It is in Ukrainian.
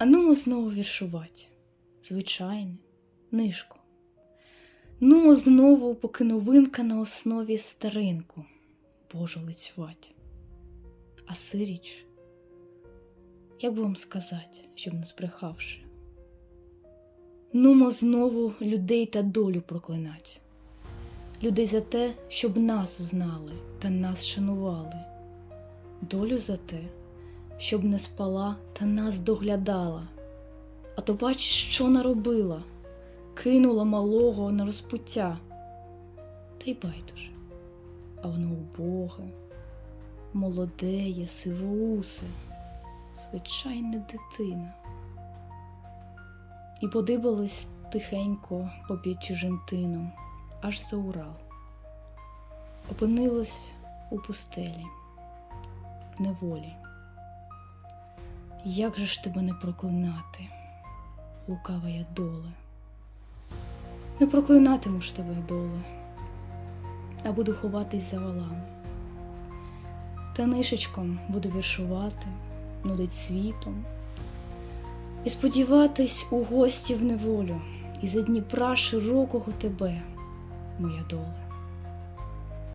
А нумо знову віршувати, звичайне, нишко. Нумо знову, поки новинка на основі старинку. Божу лицювать. А сиріч, як би вам сказати, щоб не збрехавши, нумо знову людей та долю проклинать, людей за те, щоб нас знали та нас шанували, долю за те, щоб не спала та нас доглядала. А то бачиш, що наробила, кинула малого на розпуття. Та й байдуже, а воно убоге, молодеє, сивоусе, звичайна дитина. І подибалось тихенько попід чужим тином, аж за Урал. Опинилось у пустелі, в неволі. Як же ж тебе не проклинати, лукава я доле? Не проклинатиму ж тебе, доле, а буду ховатись за валами. Та нишечком буду віршувати, нудить світом, і сподіватись у гості в неволю, і за Дніпра широкого тебе, моя доле.